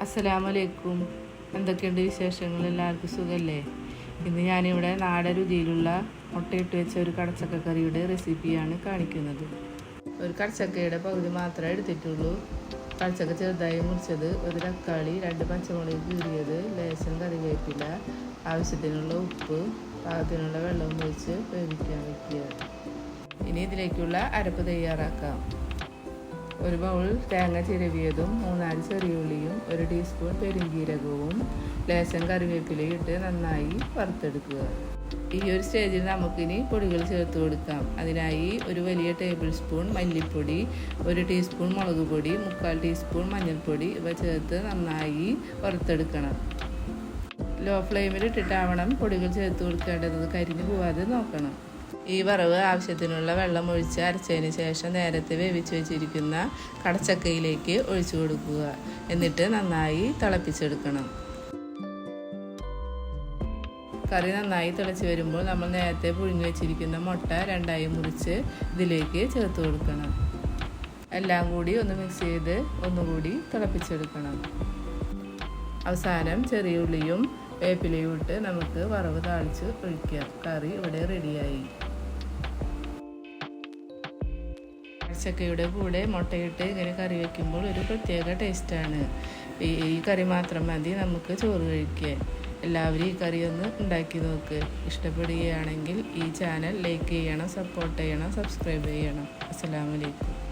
അസ്സലാമലൈക്കും. എന്തൊക്കെയുണ്ട് വിശേഷങ്ങൾ? എല്ലാവർക്കും സുഖമല്ലേ ഇന്ന് ഞാനിവിടെ നാടൻ രുചിയിലുള്ള മുട്ടയിട്ട് വെച്ച ഒരു കടച്ചക്ക കറിയുടെ റെസിപ്പിയാണ് കാണിക്കുന്നത്. ഒരു കടച്ചക്കയുടെ പകുതി മാത്രമേ എടുത്തിട്ടുള്ളൂ. കടച്ചക്ക ചെറുതായി മുറിച്ചത് ഒരു തക്കാളി രണ്ട് പച്ചമുളക് കീറിയത് ലേശം കറിവേപ്പില ആവശ്യത്തിനുള്ള ഉപ്പ് പാകത്തിനുള്ള വെള്ളം ഒഴിച്ച് വേവിക്കാൻ വയ്ക്കുക ഇനി ഇതിലേക്കുള്ള അരപ്പ് തയ്യാറാക്കാം. ഒരു ബൗൾ തേങ്ങ ചിരവിയതും മൂന്നാൽ ചെറിയുള്ളിയും ഒരു ടീസ്പൂൺ പെരുംജീരകവും ലേശം കറിവേപ്പിലയും ഇട്ട് നന്നായി വറുത്തെടുക്കുക. ഈ ഒരു സ്റ്റേജിൽ നമുക്കിനി പൊടികൾ ചേർത്ത് കൊടുക്കാം. അതിനായി ഒരു വലിയ ടേബിൾ സ്പൂൺ മല്ലിപ്പൊടി ഒരു ടീസ്പൂൺ മുളക് പൊടി മുക്കാൽ ടീസ്പൂൺ മഞ്ഞൾപ്പൊടി ഇവ ചേർത്ത് നന്നായി വറുത്തെടുക്കണം. ലോ ഫ്ലെയിമിൽ ഇട്ടിട്ടാവണം പൊടികൾ ചേർത്ത് കൊടുക്കേണ്ടത്. കരിഞ്ഞു പോവാതെ നോക്കണം. ഈ വറവ് ആവശ്യത്തിനുള്ള വെള്ളം ഒഴിച്ച് അരച്ചതിന് ശേഷം നേരത്തെ വേവിച്ച് വെച്ചിരിക്കുന്ന കടച്ചക്കയിലേക്ക് ഒഴിച്ചു കൊടുക്കുക. എന്നിട്ട് നന്നായി തിളപ്പിച്ചെടുക്കണം. കറി നന്നായി തിളച്ച് വരുമ്പോൾ നമ്മൾ നേരത്തെ പുഴുങ്ങി വെച്ചിരിക്കുന്ന മുട്ട രണ്ടായി മുറിച്ച് ഇതിലേക്ക് ചേർത്ത് കൊടുക്കണം. എല്ലാം കൂടി ഒന്ന് മിക്സ് ചെയ്ത് ഒന്നുകൂടി തിളപ്പിച്ചെടുക്കണം. അവസാനം ചെറിയ ഉള്ളിയും വേപ്പിലയും ഇട്ട് നമുക്ക് വറവ് താളിച്ച് ഒഴിക്കാം. കറി ഇവിടെ റെഡിയായി ചക്കയുടെ കൂടെ മുട്ടയിട്ട് ഇങ്ങനെ കറി വയ്ക്കുമ്പോൾ ഒരു പ്രത്യേക ടേസ്റ്റാണ്. ഈ കറി മാത്രം മതി നമുക്ക് ചോറ് കഴിക്കാൻ. എല്ലാവരും ഈ കറി ഒന്ന് ഉണ്ടാക്കി നോക്ക്. ഇഷ്ടപ്പെടുകയാണെങ്കിൽ ഈ ചാനൽ ലൈക്ക് ചെയ്യണം സപ്പോർട്ട് ചെയ്യണം സബ്സ്ക്രൈബ് ചെയ്യണം. അസ്സാം വലൈക്കും